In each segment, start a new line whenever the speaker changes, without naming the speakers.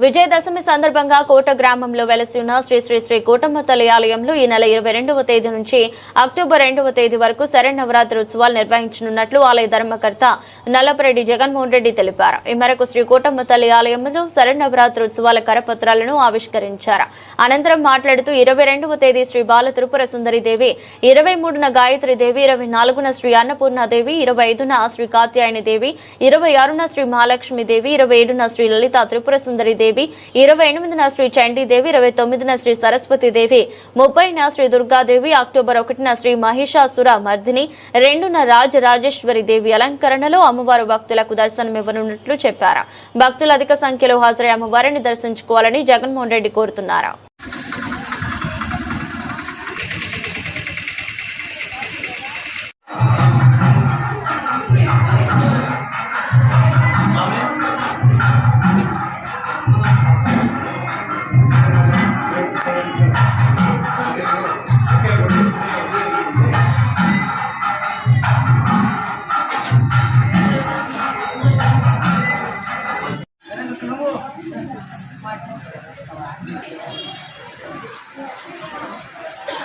విజయదశమి సందర్భంగా కోట గ్రామంలో వెలసి ఉన్న శ్రీ శ్రీ శ్రీ కోటమ్మ తల్లి ఆలయంలో ఈ నెల ఇరవై రెండవ తేదీ నుంచి అక్టోబర్ రెండవ తేదీ వరకు శరణవరాత్రి ఉత్సవాలు నిర్వహించనున్నట్లు ఆలయ ధర్మకర్త నల్లపరెడ్డి జగన్మోహన్ రెడ్డి తెలిపారు. ఈ మేరకు శ్రీ కోటమ్మ తల్లి ఆలయంలో శరణవరాత్రి ఉత్సవాల కరపత్రాలను ఆవిష్కరించారు. అనంతరం మాట్లాడుతూ ఇరవై రెండవ తేదీ శ్రీ బాల త్రిపుర సుందరి దేవి ఇరవై మూడున గాయత్రి దేవి ఇరవై నాలుగున శ్రీ అన్నపూర్ణాదేవి ఇరవై ఐదున శ్రీ కాత్యాయని దేవి ఇరవై ఆరున శ్రీ మహాలక్ష్మి దేవి ఇరవై ఏడున శ్రీ లలిత త్రిపుర సుందరి దేవి ఇరవై ఎనిమిదిన శ్రీ చండీదేవి ఇరవై తొమ్మిదిన శ్రీ సరస్వతి దేవి ముప్పైన శ్రీ దుర్గాదేవి అక్టోబర్ ఒకటిన శ్రీ మహిషాసుర మర్దిని రెండున రాజరాజేశ్వరి దేవి అలంకరణలో అమ్మవారు భక్తులకు దర్శనమివ్వనున్నట్లు చెప్పారు. భక్తులు అధిక సంఖ్యలో హాజరై అమ్మవారిని దర్శించుకోవాలని జగన్మోహన్ రెడ్డి కోరుతున్నారు.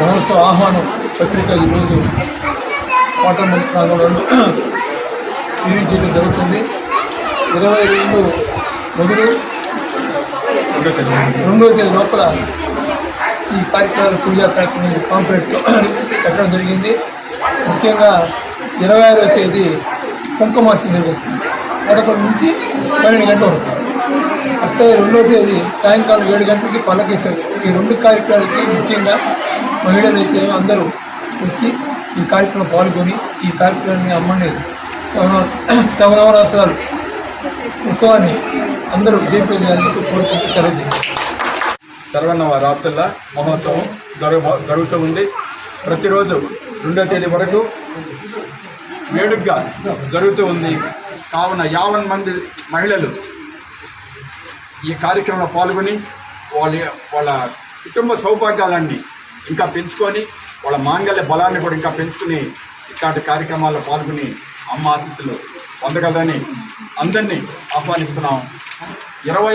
మహోత్సవ ఆహ్వానం పత్రిక ఈరోజు కోటమంది జీవించడం జరుగుతుంది. ఇరవై రెండు మొదలు రెండో తేదీ లోపల ఈ కార్యక్రమాలు పూజా కార్యక్రమం కాంప్లెక్స్లో పెట్టడం జరిగింది. ముఖ్యంగా ఇరవై ఆరో తేదీ కుంకుమార్చన జరుగుతుంది. పదకొండు నుంచి పన్నెండు గంటల వరకు. అట్టే రెండో తేదీ సాయంకాలం ఏడు గంటలకి పల్లకేశారు ఈ రెండు కార్యక్రమాలకి ముఖ్యంగా మహిళలు అయితే అందరూ వచ్చి ఈ కార్యక్రమం పాల్గొని ఈ కార్యక్రమాన్ని అమ్మని శవనవరాత్రాలు ఉత్సవాన్ని అందరూ విజయపేట కోరుకుంటూ సెలవు చేశారు
సర్వన్నవ రాత్రుల మహోత్సవం జరుగు జరుగుతూ ఉంది. ప్రతిరోజు రెండో తేదీ వరకు వేడుగ్గా జరుగుతూ ఉంది. కావున యావన్ మంది మహిళలు ఈ కార్యక్రమంలో పాల్గొని వాళ్ళ వాళ్ళ కుటుంబ సౌభాగ్యాలన్నీ ఇంకా పెంచుకొని వాళ్ళ మాంగళ్య బలాన్ని కూడా ఇంకా పెంచుకుని ఇట్లాంటి కార్యక్రమాల్లో పాల్గొని అమ్మ ఆశీస్సులు పొందగలరని అందరినీ ఆహ్వానిస్తున్నాం. ఇరవై